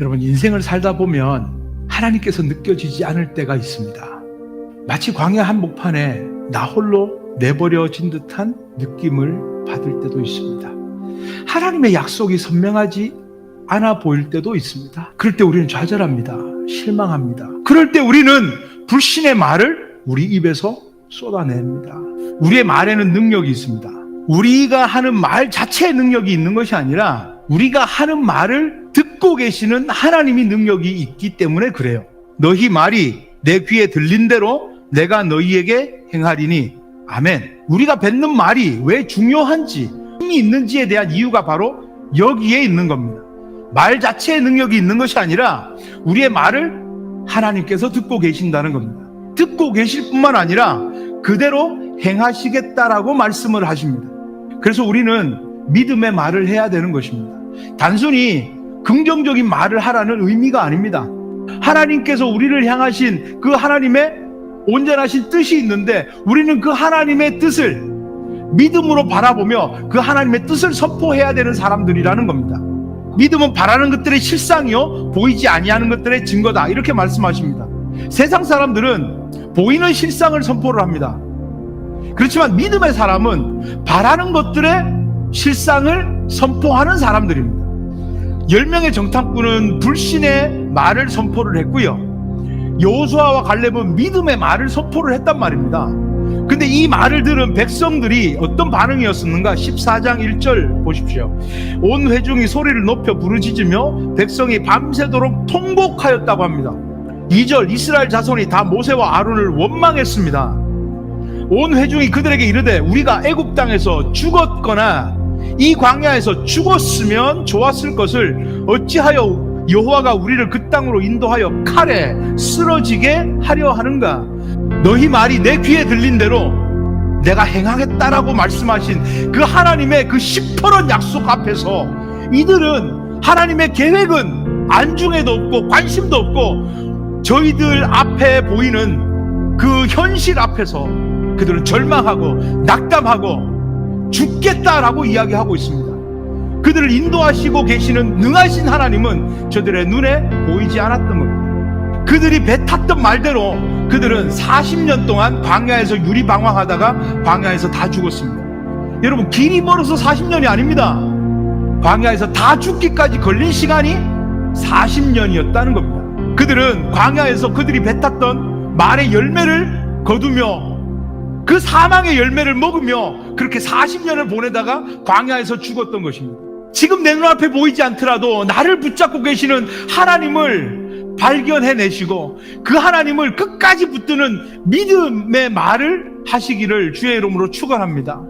여러분 인생을 살다 보면 하나님께서 느껴지지 않을 때가 있습니다. 마치 광야 한복판에 나 홀로 내버려진 듯한 느낌을 받을 때도 있습니다. 하나님의 약속이 선명하지 않아 보일 때도 있습니다. 그럴 때 우리는 좌절합니다. 실망합니다. 그럴 때 우리는 불신의 말을 우리 입에서 쏟아냅니다. 우리의 말에는 능력이 있습니다. 우리가 하는 말 자체에 능력이 있는 것이 아니라 우리가 하는 말을 듣고 계시는 하나님이 능력이 있기 때문에 그래요. 너희 말이 내 귀에 들린 대로 내가 너희에게 행하리니 아멘. 우리가 뱉는 말이 왜 중요한지 힘이 있는지에 대한 이유가 바로 여기에 있는 겁니다. 말 자체에 능력이 있는 것이 아니라 우리의 말을 하나님께서 듣고 계신다는 겁니다. 듣고 계실 뿐만 아니라 그대로 행하시겠다라고 말씀을 하십니다. 그래서 우리는 믿음의 말을 해야 되는 것입니다. 단순히 긍정적인 말을 하라는 의미가 아닙니다. 하나님께서 우리를 향하신 그 하나님의 온전하신 뜻이 있는데 우리는 그 하나님의 뜻을 믿음으로 바라보며 그 하나님의 뜻을 선포해야 되는 사람들이라는 겁니다. 믿음은 바라는 것들의 실상이요 보이지 아니하는 것들의 증거다 이렇게 말씀하십니다. 세상 사람들은 보이는 실상을 선포를 합니다. 그렇지만 믿음의 사람은 바라는 것들의 실상을 선포하는 사람들입니다. 10명의 정탐꾼은 불신의 말을 선포를 했고요. 여호수아와 갈렙은 믿음의 말을 선포를 했단 말입니다. 근데 이 말을 들은 백성들이 어떤 반응이었었는가? 14장 1절 보십시오. 온 회중이 소리를 높여 부르짖으며 백성이 밤새도록 통곡하였다고 합니다. 2절 이스라엘 자손이 다 모세와 아론을 원망했습니다. 온 회중이 그들에게 이르되 우리가 애굽 땅에서 죽었거나 이 광야에서 죽었으면 좋았을 것을 어찌하여 여호와가 우리를 그 땅으로 인도하여 칼에 쓰러지게 하려 하는가? 너희 말이 내 귀에 들린 대로 내가 행하겠다라고 말씀하신 그 하나님의 그 시퍼런 약속 앞에서 이들은 하나님의 계획은 안중에도 없고 관심도 없고 저희들 앞에 보이는 그 현실 앞에서 그들은 절망하고 낙담하고 죽겠다라고 이야기하고 있습니다. 그들을 인도하시고 계시는 능하신 하나님은 저들의 눈에 보이지 않았던 겁니다. 그들이 뱉었던 말대로 그들은 40년 동안 광야에서 유리방황하다가 광야에서 다 죽었습니다. 여러분 길이 멀어서 40년이 아닙니다. 광야에서 다 죽기까지 걸린 시간이 40년이었다는 겁니다. 그들은 광야에서 그들이 뱉었던 말의 열매를 거두며 그 사망의 열매를 먹으며 그렇게 40년을 보내다가 광야에서 죽었던 것입니다. 지금 내 눈앞에 보이지 않더라도 나를 붙잡고 계시는 하나님을 발견해내시고 그 하나님을 끝까지 붙드는 믿음의 말을 하시기를 주의 이름으로 축원합니다.